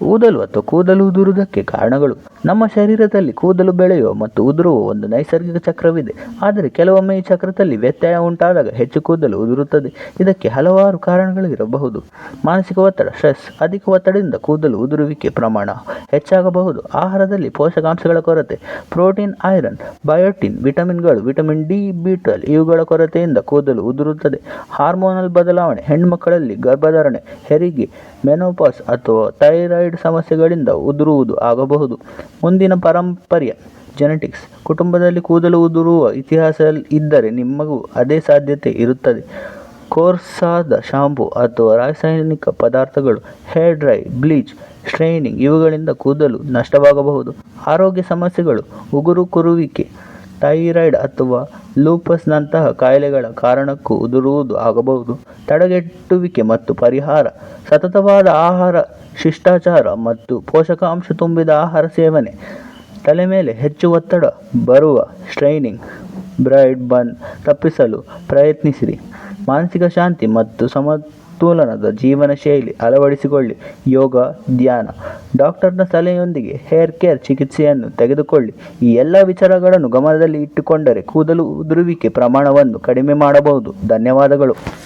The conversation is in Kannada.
ಕೂದಲು ಅಥವಾ ಕೂದಲು ಉದುರುವುದಕ್ಕೆ ಕಾರಣಗಳು. ನಮ್ಮ ಶರೀರದಲ್ಲಿ ಕೂದಲು ಬೆಳೆಯುವ ಮತ್ತು ಉದುರುವ ಒಂದು ನೈಸರ್ಗಿಕ ಚಕ್ರವಿದೆ. ಆದರೆ ಕೆಲವೊಮ್ಮೆ ಈ ಚಕ್ರದಲ್ಲಿ ವ್ಯತ್ಯಯ ಉಂಟಾದಾಗ ಹೆಚ್ಚು ಕೂದಲು ಉದುರುತ್ತದೆ. ಇದಕ್ಕೆ ಹಲವಾರು ಕಾರಣಗಳು ಇರಬಹುದು. ಮಾನಸಿಕ ಒತ್ತಡ, ಸ್ಟ್ರೆಸ್, ಅಧಿಕ ಒತ್ತಡದಿಂದ ಕೂದಲು ಉದುರುವಿಕೆ ಪ್ರಮಾಣ ಹೆಚ್ಚಾಗಬಹುದು. ಆಹಾರದಲ್ಲಿ ಪೋಷಕಾಂಶಗಳ ಕೊರತೆ, ಪ್ರೋಟೀನ್, ಐರನ್, ಬಯೋಟಿನ್, ವಿಟಮಿನ್ಗಳು, ವಿಟಮಿನ್ ಡಿ ಬಿಟಲ್ ಇವುಗಳ ಕೊರತೆಯಿಂದ ಕೂದಲು ಉದುರುತ್ತದೆ. ಹಾರ್ಮೋನಲ್ ಬದಲಾವಣೆ ಹೆಣ್ಣುಮಕ್ಕಳಲ್ಲಿ ಗರ್ಭಧಾರಣೆ, ಹೆರಿಗೆ, ಮೆನೋಪಾಸ್ ಅಥವಾ ಥೈರಾಯ್ಡ್ ಸಮಸ್ಯೆಗಳಿಂದ ಉದುರುವುದು ಆಗಬಹುದು. ಮುಂದಿನ ಪಾರಂಪರ್ಯ ಜೆನೆಟಿಕ್ಸ್ ಕುಟುಂಬದಲ್ಲಿ ಕೂದಲು ಉದುರುವ ಇತಿಹಾಸ ಇದ್ದರೆ ನಿಮಗೂ ಅದೇ ಸಾಧ್ಯತೆ ಇರುತ್ತದೆ. ಕೋರ್ಸಾದ ಶಾಂಪು ಅಥವಾ ರಾಸಾಯನಿಕ ಪದಾರ್ಥಗಳು ಹೇರ್ ಡ್ರೈ ಬ್ಲೀಚ್, ಸ್ಟ್ರೈನಿಂಗ್ ಇವುಗಳಿಂದ ಕೂದಲು ನಷ್ಟವಾಗಬಹುದು. ಆರೋಗ್ಯ ಸಮಸ್ಯೆಗಳು, ಉಗುರು ಕುರುವಿಕೆ, ಥೈರಾಯ್ಡ್ ಅಥವಾ ಲೂಪಸ್ನಂತಹ ಕಾಯಿಲೆಗಳ ಕಾರಣಕ್ಕೂ ಉದುರುವುದು ಆಗಬಹುದು. ತಡೆಗಟ್ಟುವಿಕೆ ಮತ್ತು ಪರಿಹಾರ. ಸತತವಾದ ಆಹಾರ ಶಿಷ್ಟಾಚಾರ ಮತ್ತು ಪೋಷಕಾಂಶ ತುಂಬಿದ ಆಹಾರ ಸೇವನೆ. ತಲೆ ಮೇಲೆ ಹೆಚ್ಚು ಒತ್ತಡ, ಬರುವ ಸ್ಟ್ರೈನಿಂಗ್ ಬ್ರೈಡ್ ಬನ್ ತಪ್ಪಿಸಲು ಪ್ರಯತ್ನಿಸಿರಿ. ಮಾನಸಿಕ ಶಾಂತಿ ಮತ್ತು ಸಮತೋಲನದ ಜೀವನ ಶೈಲಿ ಅಳವಡಿಸಿಕೊಳ್ಳಿ. ಯೋಗ, ಧ್ಯಾನ, ಡಾಕ್ಟರ್ನ ಸಲಹೆಯೊಂದಿಗೆ ಹೇರ್ ಕೇರ್ ಚಿಕಿತ್ಸೆಯನ್ನು ತೆಗೆದುಕೊಳ್ಳಿ. ಈ ಎಲ್ಲ ವಿಚಾರಗಳನ್ನು ಗಮನದಲ್ಲಿ ಇಟ್ಟುಕೊಂಡರೆ ಕೂದಲು ಉದುರುವಿಕೆ ಪ್ರಮಾಣವನ್ನು ಕಡಿಮೆ ಮಾಡಬಹುದು. ಧನ್ಯವಾದಗಳು.